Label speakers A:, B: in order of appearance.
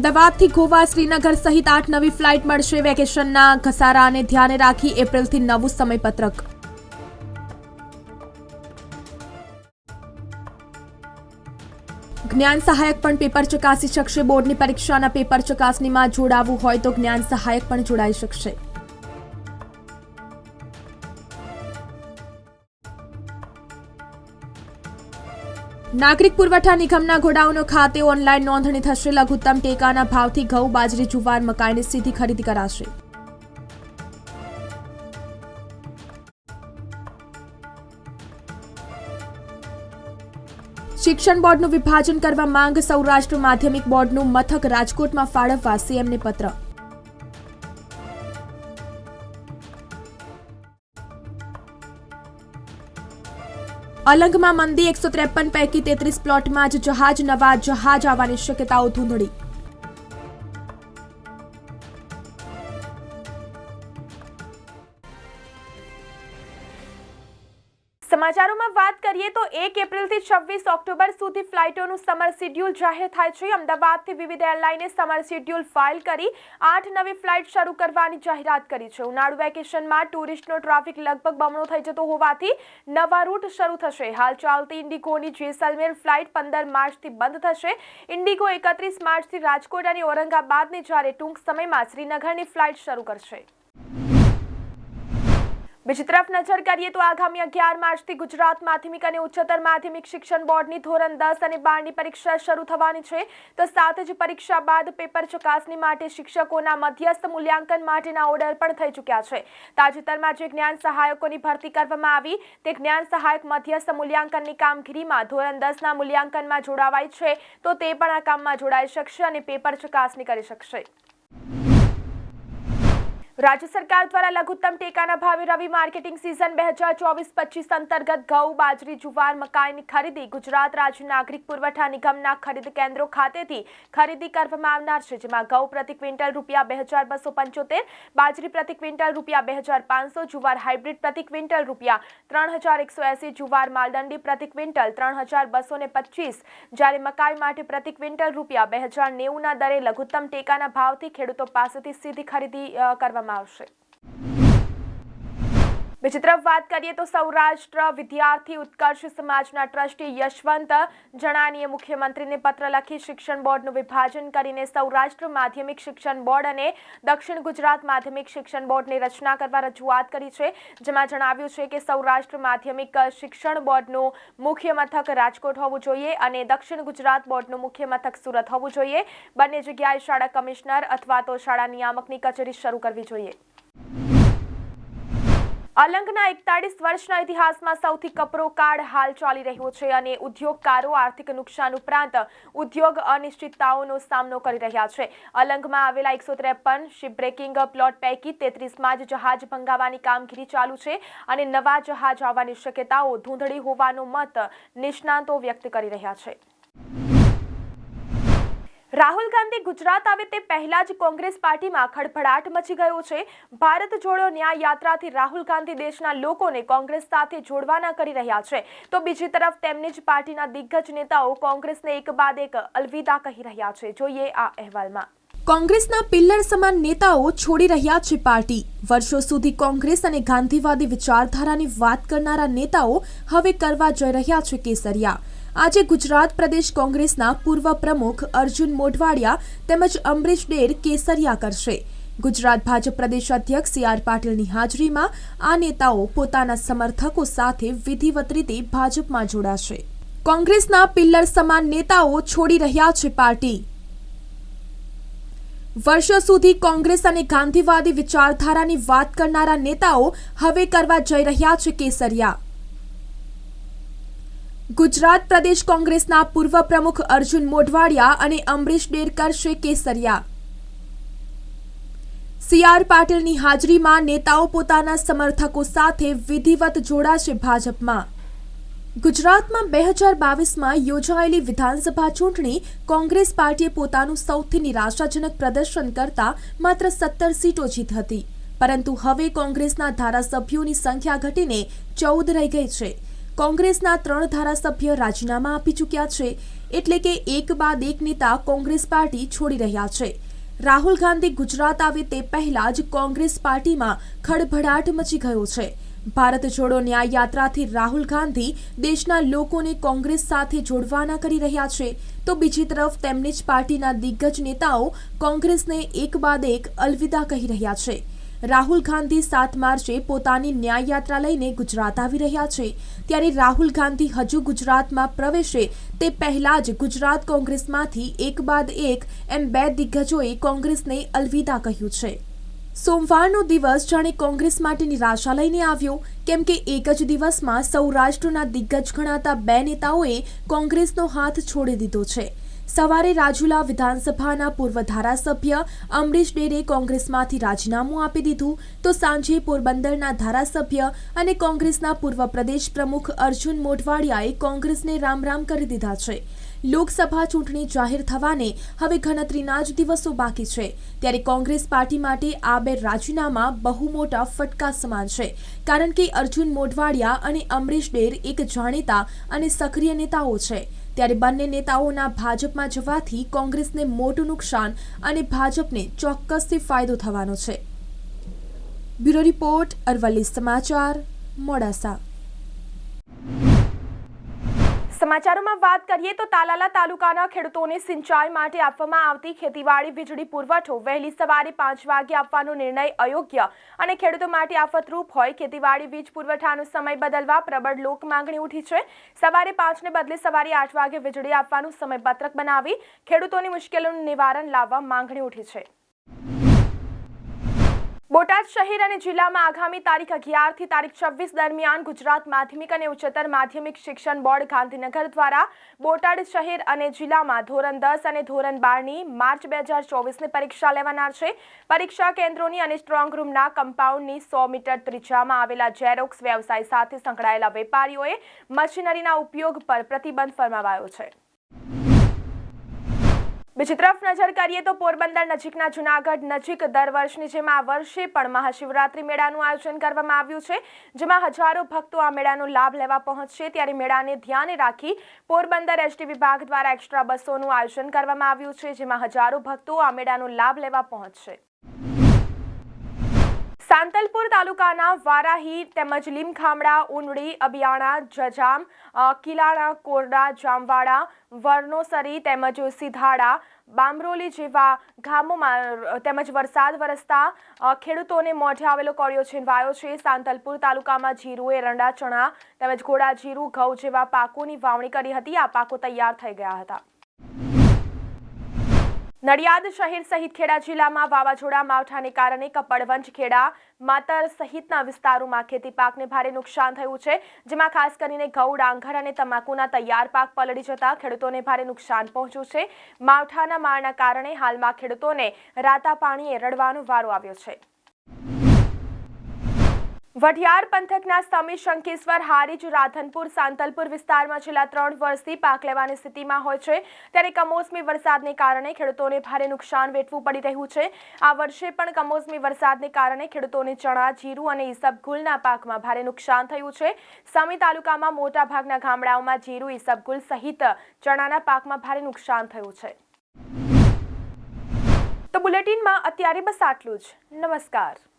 A: અમદાવાદથી ગોવા શ્રીનગર સહિત આઠ નવી ફ્લાઇટ મળશે વેકેશનના ઘસારાને ધ્યાને રાખી એપ્રિલથી નવું સમયપત્રક જ્ઞાન સહાયક પણ પેપર ચકાસી શકશે બોર્ડની પરીક્ષાના પેપર ચકાસણીમાં જોડાવવું હોય તો જ્ઞાન સહાયક પણ જોડાઈ શકશે નાગરિક પુરવઠા નિગમના ગોડાઉનો ખાતે ઓનલાઈન નોંધણી થશે લઘુત્તમ ટેકાના ભાવથી ઘઉં બાજરી જુવાર મકાઈની સીધી ખરીદી કરાશે શિક્ષણ બોર્ડનું વિભાજન કરવા માંગ સૌરાષ્ટ્ર માધ્યમિક બોર્ડનું મથક રાજકોટમાં ફાળવવા સીએમને પત્ર અલંગમાં મંદી એકસો ત્રેપન પૈકી તેત્રીસ પ્લોટમાં જ જહાજ નવા જહાજ આવવાની શક્યતાઓ ધૂંધળી વાત કરીએ તો એક એપ્રિલથી છવ્વીસ ઓક્ટોબર સુધી ફ્લાઇટોનું સમર શિડ્યુલ જાહેર થાય છે અમદાવાદથી વિવિધ એરલાઇને સમર શિડ્યુલ ફાઇલ કરી આઠ નવી ફ્લાઇટ શરૂ કરવાની જાહેરાત કરી છે ઉનાળુ વેકેશનમાં ટુરિસ્ટનો ટ્રાફિક લગભગ બમણો થઈ જતો હોવાથી નવા રૂટ શરૂ થશે હાલ ચાલતી ઇન્ડિગોની જેસલમેર ફ્લાઇટ પંદર માર્ચથી બંધ થશે ઇન્ડિગો એકત્રીસ માર્ચથી રાજકોટ અને ઔરંગાબાદની જ્યારે ટૂંક સમયમાં શ્રીનગરની ફ્લાઇટ શરૂ કરશે બીજી તરફ નજર કરીએ તો આગામી અગિયાર માર્ચથી ગુજરાત માધ્યમિક અને ઉચ્ચતર માધ્યમિક શિક્ષણ બોર્ડની ધોરણ દસ અને બારની પરીક્ષા શરૂ થવાની છે તો સાત જ પરીક્ષા બાદ પેપર ચકાસણી માટે શિક્ષકોના મધ્યસ્થ મૂલ્યાંકન માટેના ઓર્ડર પણ થઈ ચૂક્યા છે તાજેતરમાં જે જ્ઞાન સહાયકોની ભરતી કરવામાં આવી તે જ્ઞાન સહાયક મધ્યસ્થ મૂલ્યાંકનની કામગીરીમાં ધોરણ દસના મૂલ્યાંકનમાં જોડાવાય છે તો તે પણ આ કામમાં જોડાઈ શકશે અને પેપર ચકાસણી કરી શકશે રાજ્ય સરકાર દ્વારા લઘુત્તમ ટેકાના ભાવે રવિ માર્કેટિંગ સિઝન બે હજાર ચોવીસ પચીસ અંતર્ગત ઘઉં બાજરી જુવાર મકાઈની ખરીદી ગુજરાત રાજ્ય નાગરિક પુરવઠા નિગમના ખરીદ કેન્દ્રો ખાતેથી ખરીદી કરવામાં આવનાર છે જેમાં ઘઉં પ્રતિ ક્વિન્ટલ રૂપિયા બે હજાર બસો પંચોતેર બાજરી પ્રતિ ક્વિન્ટલ રૂપિયા બે હજાર પાંચસો જુવાર હાઇબ્રિડ પ્રતિ ક્વિન્ટલ રૂપિયા ત્રણ હજાર એકસો એસી જુવાર માલદંડી પ્રતિ ક્વિન્ટલ ત્રણ હજાર બસો ને પચીસ જ્યારે મકાઈ માટે પ્રતિ ક્વિન્ટલ રૂપિયા બે હજાર નેવુંના દરે લઘુત્તમ ટેકાના ભાવથી ખેડૂતો પાસેથી સીધી ખરીદી કરવામાં કરવામાં આવશે બીજી તરફ વાત કરીએ તો સૌરાષ્ટ્ર વિદ્યાર્થી ઉત્કર્ષ સમાજના ટ્રસ્ટી યશવંત જણાનીએ મુખ્યમંત્રીને પત્ર લખી શિક્ષણ બોર્ડનું વિભાજન કરીને સૌરાષ્ટ્ર માધ્યમિક શિક્ષણ બોર્ડ અને દક્ષિણ ગુજરાત માધ્યમિક શિક્ષણ બોર્ડની રચના કરવા રજૂઆત કરી છે જેમાં જણાવ્યું છે કે સૌરાષ્ટ્ર માધ્યમિક શિક્ષણ બોર્ડનું મુખ્ય મથક રાજકોટ હોવું જોઈએ અને દક્ષિણ ગુજરાત બોર્ડનું મુખ્ય મથક સુરત હોવું જોઈએ બંને જગ્યાએ શાળા કમિશનર અથવા તો શાળા નિયામકની કચેરી શરૂ કરવી જોઈએ અલંગના એકતાળીસ વર્ષના ઇતિહાસમાં સૌથી કપરો કાળ હાલ ચાલી રહ્યો છે અને ઉદ્યોગકારો આર્થિક નુકસાન ઉપરાંત ઉદ્યોગ અનિશ્ચિતતાઓનો સામનો કરી રહ્યા છે અલંગમાં આવેલા એકસો ત્રેપન શિપ બ્રેકિંગ પ્લોટ પૈકી તેત્રીસમાં જ જહાજ ભંગાવાની કામગીરી ચાલુ છે અને નવા જહાજ આવવાની શક્યતાઓ ધૂંધળી હોવાનો મત નિષ્ણાંતો વ્યક્ત કરી રહ્યા છે રાહુલ ગાંધી ગુજરાત આવે તે પહેલા જ કોંગ્રેસ પાર્ટીમાં ખડભડાટ મચી ગયો છે ભારત જોડો ન્યાય યાત્રાથી રાહુલ ગાંધી દેશના લોકોને કોંગ્રેસ સાથે જોડવાના કરી રહ્યા છે તો બીજી તરફ તેમની જ પાર્ટીના દિગ્ગજ નેતાઓ કોંગ્રેસને એક બાદ એક અલવિદા કહી રહ્યા છે જોઈએ આ અહેવાલમાં
B: કોંગ્રેસના પિલ્લર સમાન નેતાઓ છોડી રહ્યા છે પાર્ટી વર્ષો સુધી કોંગ્રેસ અને ગાંધીવાદી વિચારધારાની વાત કરનારા નેતાઓ હવે કરવા જઈ રહ્યા છે કેસરિયા આજે ગુજરાત પ્રદેશ કોંગ્રેસના પૂર્વ પ્રમુખ અર્જુન મોઢવાડિયા તેમજ અમરીશ ડેર કેસરિયા કરશે ગુજરાત ભાજપ પ્રદેશ અધ્યક્ષ સી આર પાટીલની હાજરીમાં આ નેતાઓ પોતાના સમર્થકો સાથે વિધિવત રીતે ભાજપમાં જોડાશે કોંગ્રેસના પિલ્લર સમાન નેતાઓ છોડી રહ્યા છે પાર્ટી વર્ષો સુધી કોંગ્રેસ અને ગાંધીવાદી વિચારધારાની વાત કરનારા નેતાઓ હવે કરવા જઈ રહ્યા છે કેસરિયા ગુજરાત પ્રદેશ કોંગ્રેસના પૂર્વ પ્રમુખ અર્જુન મોઢવાડિયા અને અમરીશ ડેર કરશે કેસરિયા સીઆર પાટીલની હાજરીમાં નેતાઓ પોતાના સમર્થકો સાથે વિધિવત જોડાશે ભાજપમાં ગુજરાતમાં બે હજાર બાવીસમાં યોજાયેલી વિધાનસભા ચૂંટણી કોંગ્રેસ પાર્ટીએ પોતાનું સૌથી નિરાશાજનક પ્રદર્શન કરતા માત્ર સત્તર સીટો જીત હતી પરંતુ હવે કોંગ્રેસના ધારાસભ્યોની સંખ્યા ઘટીને ચૌદ રહી ગઈ છે કોંગ્રેસના ત્રણ ધારાસભ્ય રાજીનામા આપી ચૂક્યા છે એટલે કે એક બાદ એક નેતા કોંગ્રેસ પાર્ટી છોડી રહ્યા છે રાહુલ ગાંધી ગુજરાત આવે તે પહેલા જ કોંગ્રેસ પાર્ટીમાં ખડભડાટ મચી ગયો છે ભારત જોડો ન્યાય યાત્રાથી રાહુલ ગાંધી દેશના લોકોને કોંગ્રેસ સાથે જોડવાના કરી રહ્યા છે તો બીજી તરફ તેમની જ પાર્ટીના દિગ્ગજ નેતાઓ કોંગ્રેસને એક બાદ એક અલવિદા કહી રહ્યા છે રાહુલ ગાંધી સાત માર્ચે પોતાની ન્યાય યાત્રા લઈને ગુજરાત આવી રહ્યા છે ત્યારે રાહુલ ગાંધી હજુ ગુજરાતમાં પ્રવેશે તે પહેલાં જ ગુજરાત કોંગ્રેસમાંથી એક બાદ એક એમ બે દિગ્ગજોએ કોંગ્રેસને અલવિદા કહ્યું છે સોમવારનો દિવસ જાણે કોંગ્રેસ માટે નિરાશા લઈને આવ્યો કેમ કે એક જ દિવસમાં સૌરાષ્ટ્રના દિગ્ગજ ગણાતા બે નેતાઓએ કોંગ્રેસનો હાથ છોડી દીધો છે સવારે રાજુલા વિધાનસભાના પૂર્વ ધારાસભ્ય અમરીશ ડેરે કોંગ્રેસમાંથી રાજીનામું આપી દીધું તો સાંજે પોરબંદરના ધારાસભ્ય અને કોંગ્રેસના પૂર્વ પ્રદેશ પ્રમુખ અર્જુન મોઢવાડિયાએ કોંગ્રેસને રામ રામ કરી દીધા છે લોકસભા ચૂંટણી જાહેર થવાને હવે ગણતરીના જ દિવસો બાકી છે ત્યારે કોંગ્રેસ પાર્ટી માટે આ બે રાજીનામા બહુ મોટા ફટકા સમાન છે કારણ કે અર્જુન મોઢવાડિયા અને અમરીશ ડેર એક જાણીતા અને સક્રિય નેતાઓ છે ત્યારે બંને નેતાઓના ભાજપમાં જવાથી કોંગ્રેસને મોટું નુકસાન અને ભાજપને ચોક્કસથી ફાયદો થવાનો છે બ્યુરો રિપોર્ટ અરવલ્લી સમાચાર મોડાસા
A: સમાચારોમાં વાત કરીએ તો તાલાલા તાલુકાના ખેડૂતોને સિંચાઈ માટે આપવામાં આવતી ખેતીવાડી વીજળી પુરવઠો વહેલી સવારે પાંચ વાગે આપવાનો નિર્ણય અયોગ્ય અને ખેડૂતો માટે આફતરૂપ હોય ખેતીવાડી વીજ પુરવઠાનો સમય બદલવા પ્રબળ લોક માંગણી ઉઠી છે સવારે પાંચને બદલે સવારે આઠ વાગે વીજળી આપવાનું સમયપત્રક બનાવી ખેડૂતોની મુશ્કેલીનું નિવારણ લાવવા માંગણી ઉઠી છે બોટાદ શહેર અને જિલ્લામાં આગામી તારીખ અગિયારથી તારીખ છવ્વીસ દરમિયાન ગુજરાત માધ્યમિક અને ઉચ્ચતર માધ્યમિક શિક્ષણ બોર્ડ ગાંધીનગર દ્વારા બોટાદ શહેર અને જિલ્લામાં ધોરણ દસ અને ધોરણ બારની માર્ચ બે હજાર ચોવીસની પરીક્ષા લેવાનાર છે પરીક્ષા કેન્દ્રોની અને સ્ટ્રોંગ રૂમના કમ્પાઉન્ડની સો મીટર ત્રિજ્યામાં આવેલા ઝેરોક્સ વ્યવસાય સાથે સંકળાયેલા વેપારીઓએ મશીનરીના ઉપયોગ પર પ્રતિબંધ ફરમાવાયો છે બીજી તરફ નજર કરીએ તો પોરબંદર નજીકના જુનાગઢ નજીક દર વર્ષની જેમ આ વર્ષે પણ મહાશિવરાત્રિ મેળાનું આયોજન કરવામાં આવ્યું છે જેમાં હજારો ભક્તો આ મેળાનો લાભ લેવા પહોંચશે ત્યારે મેળાને ધ્યાને રાખી પોરબંદર એસટી વિભાગ દ્વારા એક્સ્ટ્રા બસોનું આયોજન કરવામાં આવ્યું છે જેમાં હજારો ભક્તો આ મેળાનો લાભ લેવા પહોંચશે સાંતલપુર તાલુકાના વારાહી તેમજ લીમખામડા ઉંડી અબિયાણા જજામ કિલાણા કોરડા જામવાડા વર્ણોસરી તેમજ સિધાડા બામરોલી જેવા ગામોમાં તેમજ વરસાદ વરસતા ખેડૂતોને મોઢે આવેલો કોળિયો છીનવાયો છે સાંતલપુર તાલુકામાં જીરું એરંડા ચણા તેમજ ઘોડા જીરું ઘઉં જેવા પાકોની વાવણી કરી હતી આ પાકો તૈયાર થઈ ગયા હતા નડિયાદ શહેર સહિત ખેડા જિલ્લામાં વાવાઝોડા માવઠાને કારણે કપડવંજ ખેડા માતર સહિતના વિસ્તારોમાં ખેતી પાકને ભારે નુકસાન થયું છે જેમાં ખાસ કરીને ઘઉં ડાંગર અને તમાકુના તૈયાર પાક પલળી જતા ખેડૂતોને ભારે નુકસાન પહોંચ્યું છે માવઠાના મારના કારણે હાલમાં ખેડૂતોને રાતા પાણીએ રડવાનો વારો આવ્યો છે વઢિયાર પંથકના સમી શંકેશ્વર હારીજ રાધનપુર સાંતલપુર વિસ્તારમાં છેલ્લા ત્રણ વર્ષથી પાક લેવાની સ્થિતિમાં હોય છે ત્યારે કમોસમી વરસાદને કારણે ખેડૂતોને ભારે નુકસાન વેઠવું પડી રહ્યું છે આ વર્ષે પણ કમોસમી વરસાદને કારણે ખેડૂતોને ચણા જીરું અને ઈસબગુલના પાકમાં ભારે નુકસાન થયું છે સમી તાલુકામાં મોટાભાગના ગામડાઓમાં જીરું ઈસબગુલ સહિત ચણાના પાકમાં ભારે નુકસાન થયું છે તો બુલેટિનમાં અત્યારે બસ આટલું જ નમસ્કાર